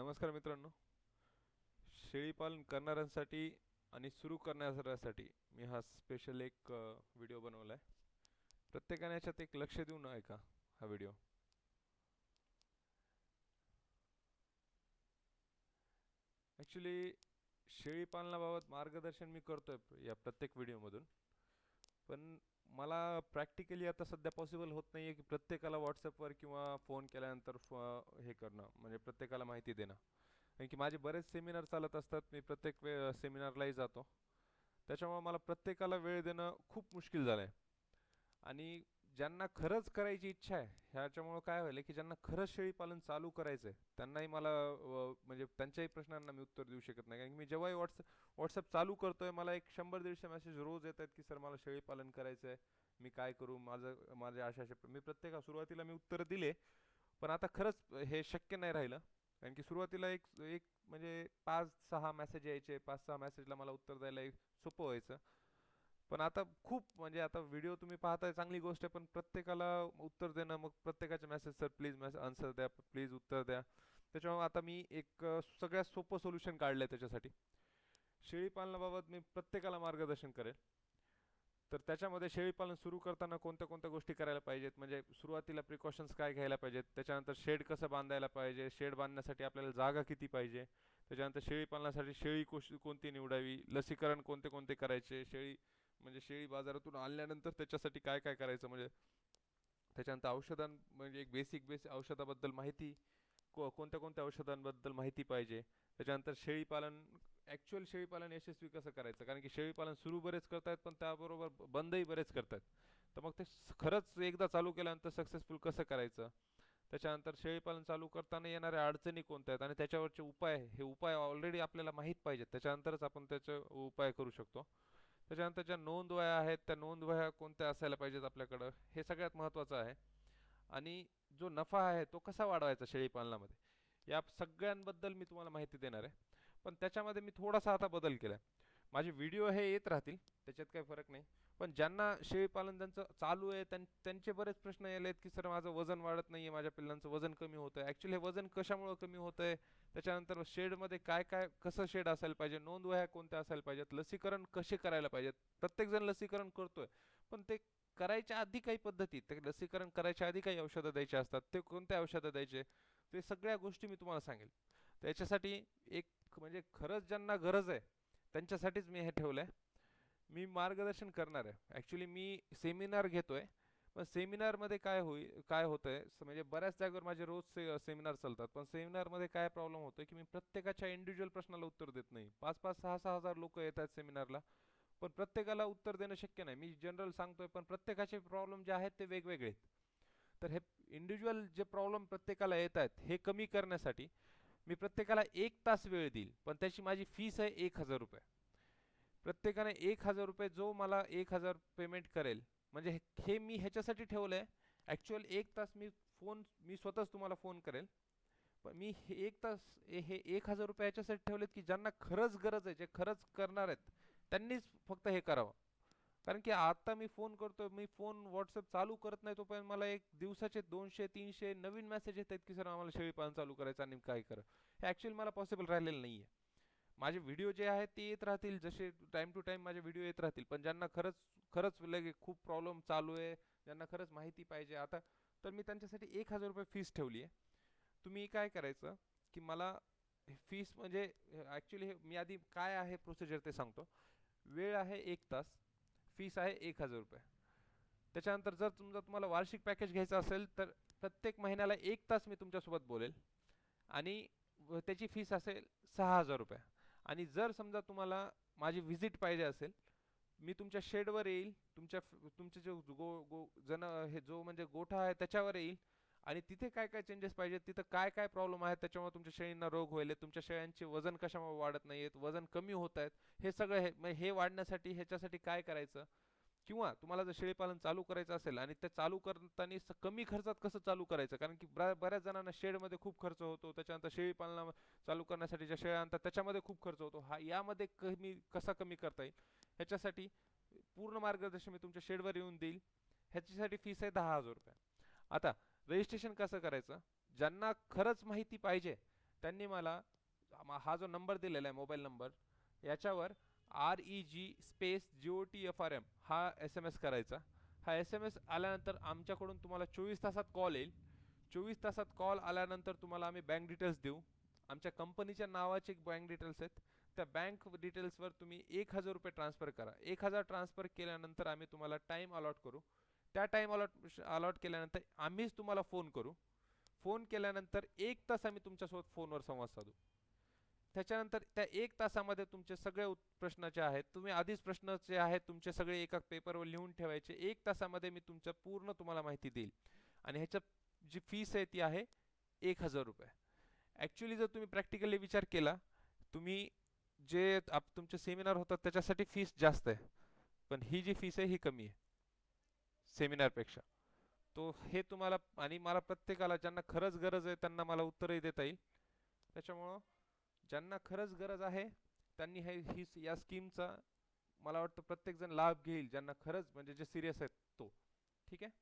नमस्कार मित्रांनो. शेळीपालन करणाऱ्यांसाठी आणि सुरू करणाऱ्यांसाठी मी हा स्पेशल एक व्हिडिओ बनवला आहे प्रत्येकाने याच्यात एक लक्ष देऊन ऐका हा व्हिडिओ ॲक्च्युली शेळीपालनाबाबत मार्गदर्शन मी करतोय या प्रत्येक व्हिडिओमधून पण मला प्रॅक्टिकली आता सध्या पॉसिबल होत नाही आहे की प्रत्येकाला व्हॉट्सअपवर किंवा फोन केल्यानंतर फ हे करणं म्हणजे प्रत्येकाला माहिती देणं. कारण की माझे बरेच सेमिनार चालत असतात मी प्रत्येक वे सेमिनारलाही जातो. त्याच्यामुळे मला प्रत्येकाला वेळ देणं खूप मुश्किल झालं आहे आणि ज्यांना खरंच करायची इच्छा आहे ह्याच्यामुळं काय व्हायलं की ज्यांना खरंच शेळीपालन चालू करायचं आहे त्यांनाही मला म्हणजे त्यांच्याही प्रश्नांना मी उत्तर देऊ शकत नाही. कारण की मी जेव्हाही व्हॉट्सअप व्हॉट्सअप चालू करतोय मला एक शंभर दीडशे मेसेज रोज येत आहेत की सर मला शेळीपालन करायचं आहे मी काय करू? माझं माझ्या अशा अशा मी प्रत्येका सुरुवातीला मी उत्तर दिले पण आता खरंच हे शक्य नाही राहिलं. कारण की सुरुवातीला एक एक म्हणजे पाच सहा मेसेज यायचे पाच सहा मेसेजला मला उत्तर द्यायला एक सोपं व्हायचं. पण आता खूप म्हणजे आता व्हिडिओ तुम्ही पाहताय चांगली गोष्ट आहे पण प्रत्येकाला उत्तर देणं मग प्रत्येकाचे message sir please message answer द्या प्लीज उत्तर द्या. त्याच्यामुळे आता मी एक सगळ्यात सोपं सोल्युशन काढलं आहे त्याच्यासाठी. शेळीपालनाबाबत मी प्रत्येकाला मार्गदर्शन करेल. तर त्याच्यामध्ये शेळीपालन सुरू करताना कोणत्या कोणत्या गोष्टी करायला पाहिजेत? म्हणजे सुरुवातीला प्रिकॉशन्स काय घ्यायला पाहिजेत? त्याच्यानंतर शेड कसं बांधायला पाहिजे? शेड बांधण्यासाठी आपल्याला जागा किती पाहिजे? त्याच्यानंतर शेळीपालनासाठी शेळी कोश कोणती निवडावी? लसीकरण कोणते कोणते करायचे? शेळी म्हणजे शेळी बाजारातून आणल्यानंतर त्याच्यासाठी काय काय करायचं? म्हणजे त्याच्यानंतर औषधां म्हणजे एक बेसिक बेस औषधाबद्दल माहिती को कोणत्या कोणत्या औषधांबद्दल माहिती पाहिजे? त्याच्यानंतर शेळीपालन ॲक्च्युअल शेळीपालन यशस्वी कसं करायचं? कारण की शेळीपालन सुरू बरेच करतायत पण त्याबरोबर बंदही बरेच करतायत. तर मग ते खरंच एकदा चालू केल्यानंतर सक्सेसफुल कसं करायचं? त्याच्यानंतर शेळीपालन चालू करताना येणाऱ्या अडचणी कोणत्या आहेत? आणि त्याच्यावरचे उपाय हे उपाय ऑलरेडी आपल्याला माहीत पाहिजेत. त्याच्यानंतरच आपण त्याचे उपाय करू शकतो. त्याच्यानंतर ज्या नोंद वह्या आहेत त्या नोंद वह्या कोणत्या असायला पाहिजेत आपल्याकडं हे सगळ्यात महत्त्वाचं आहे. आणि जो नफा आहे तो कसा वाढवायचा शेळीपालनामध्ये या सगळ्यांबद्दल मी तुम्हाला माहिती देणार आहे. पण त्याच्यामध्ये मी थोडासा आता बदल केला आहे माझे व्हिडिओ हे येत राहतील त्याच्यात काही फरक नाही. पण ज्यांना शेळीपालन त्यांचं चालू आहे त्यां त्यांचे बरेच प्रश्न यायला आहेत की सर माझं वजन वाढत नाही आहे माझ्या पिल्लांचं वजन कमी होतं आहे ॲक्च्युली हे वजन कशामुळं कमी होतं आहे त्याच्यानंतर शेडमध्ये काय काय कसं शेड असायला पाहिजे? नोंद वह्या कोणत्या असायला पाहिजेत? लसीकरण कसे करायला पाहिजेत? प्रत्येकजण लसीकरण करतोय. पण ते करायच्या आधी काही पद्धती ते लसीकरण करायच्या आधी काही औषधं द्यायचे असतात ते कोणत्या औषधं द्यायचे? ते सगळ्या गोष्टी मी तुम्हाला सांगेल. त्याच्यासाठी एक म्हणजे खरंच ज्यांना गरज आहे त्यांच्यासाठीच मी हे ठेवलं आहे मी मार्गदर्शन करणार आहे. ॲक्च्युली मी सेमिनार घेतो आहे पण सेमिनारमध्ये काय होईल काय होतं आहे म्हणजे बऱ्याच जागेवर माझे रोज से सेमिनार चालतात. पण सेमिनारमध्ये काय प्रॉब्लेम होतो की मी प्रत्येकाच्या इंडिव्हिज्युअल प्रश्नाला उत्तर देत नाही. पाच पाच सहा सहा हजार लोक येतात सेमिनारला पण प्रत्येकाला उत्तर देणं शक्य नाही. मी जनरल सांगतोय पण प्रत्येकाचे प्रॉब्लेम जे आहेत ते वेगवेगळे आहेत. तर हे इंडिव्हिज्युअल जे प्रॉब्लेम प्रत्येकाला येत आहेत हे कमी करण्यासाठी मी प्रत्येकाला एक तास वेळ देईल पण त्याची माझी फीस आहे एक हजार रुपये. प्रत्येकाने एक हजार रुपये जो मला एक हजार पेमेंट करेल म्हणजे हे- मी ह्याच्यासाठी ठेवलं आहे ॲक्च्युअल एक तास मी फोन मी स्वतःच तुम्हाला फोन करेल. पण मी हे एक तास हे हे एक हजार रुपये याच्यासाठी ठेवलेत की ज्यांना खरंच गरज आहे जे खरंच करणार आहेत त्यांनीच फक्त हे करावं. कारण की आता मी फोन करतोय मी फोन व्हॉट्सअप चालू करत नाही तोपर्यंत मला एक दिवसाचे दोनशे तीनशे नवीन मेसेज येत आहेत की सर आम्हाला शेळीपालन चालू करायचं आणि काय करा. हे ॲक्च्युअली मला पॉसिबल राहिलेलं नाही आहे माझे व्हिडिओ जे आहेत ते येत राहतील जसे टाईम टू टाईम माझे व्हिडिओ येत राहतील. पण ज्यांना खरंच खरंच लगे खूप प्रॉब्लेम चालू आहे ज्यांना खरंच माहिती पाहिजे. आता तर मी त्यांच्यासाठी एक हजार रुपये फीस ठेवली आहे तुम्ही काय करायचं की मला फीस म्हणजे ॲक्च्युली हे मी आधी काय आहे प्रोसिजर ते सांगतो. वेळ आहे एक तास. फीस आहे एक हजार रुपये. त्याच्यानंतर जर तुमचा तुम्हाला वार्षिक पॅकेज घ्यायचं असेल तर प्रत्येक महिन्याला एक तास मी तुमच्यासोबत बोलेल. आणि त्याची फीस असेल सहा हजार रुपये. आणि जर समजा तुम्हाला माझी व्हिजिट पाहिजे असेल मी तुमच्या शेडवर येईल तुमच्या तुमचे जो गो गो जन हे जो म्हणजे गोठा आहे त्याच्यावर येईल आणि तिथे काय काय चेंजेस पाहिजेत तिथं काय काय प्रॉब्लेम आहेत त्याच्यामुळे तुमच्या शेळींना रोग व्हायले तुमच्या शेळ्यांचे वजन कशामुळे वाढत नाही आहेत वजन कमी होत आहेत हे सगळं हे हे वाढण्यासाठी ह्याच्यासाठी काय करायचं? किंवा तुम्हाला जर शेळीपालन चालू करायचं असेल आणि ते चालू करताना कमी खर्चात कसं चालू करायचं? कारण की बऱ्या बऱ्याच जणांना शेडमध्ये खूप खर्च होतो त्याच्यानंतर शेळीपालना चालू करण्यासाठी ज्या शेळ्या आणतात त्याच्यामध्ये खूप खर्च होतो. हा यामध्ये कमी कसा कमी करता येईल? ह्याच्यासाठी पूर्ण मार्गदर्शन मी तुमच्या शेडवर येऊन देईल. ह्याच्यासाठी फीस आहे दहा हजार रुपये. आता रजिस्ट्रेशन कसं करायचं? ज्यांना खरंच माहिती पाहिजे त्यांनी मला हा जो नंबर दिलेला आहे मोबाईल नंबर याच्यावर R E G space G O T F R M हा एस एम एस करायचा. हा एस एम एस आल्यानंतर आमच्याकडून तुम्हाला चोवीस तासात कॉल येईल. चोवीस तासात कॉल आल्यानंतर तुम्हाला आम्ही बँक डिटेल्स देऊ. आमच्या कंपनीच्या नावाचे बँक डिटेल्स आहेत. त्या बँक डिटेल्सवर तुम्ही एक हजार रुपये ट्रान्सफर करा. एक हजार ट्रान्सफर केल्यानंतर आम्ही तुम्हाला टाईम अलॉट करू. त्या टाईम अलॉट अलॉट केल्यानंतर आम्हीच तुम्हाला फोन करू. फोन केल्यानंतर एक तास आम्ही तुमच्यासोबत फोनवर संवाद साधू. त्याच्यानंतर त्या एक तासामध्ये तुमचे सगळे प्रश्न जे आहेत तुम्ही आधीच प्रश्न जे आहेत तुमचे सगळे एका पेपरवर लिहून ठेवायचे. एक तासामध्ये मी तुमच्या पूर्ण तुम्हाला माहिती देईल. आणि ह्याच्या जी फीस आहे ती आहे एक हजार रुपये. ॲक्च्युली जर तुम्ही प्रॅक्टिकली विचार केला तुम्ही जे आप तुमचे सेमिनार होतात त्याच्यासाठी फीस जास्त आहे. पण ही जी फीस आहे ही कमी आहे. सेमिनारपेक्षा. तो हे तुम्हाला आणि मला प्रत्येकाला ज्यांना खरंच गरज आहे त्यांना मला उत्तरही देता येईल. त्याच्यामुळं ज्यांना खरंच गरज आहे त्यांनी हे ही या स्कीमचा मला वाटतं प्रत्येकजण लाभ घेईल ज्यांना खरंच म्हणजे जे सिरियस आहेत तो. ठीक आहे?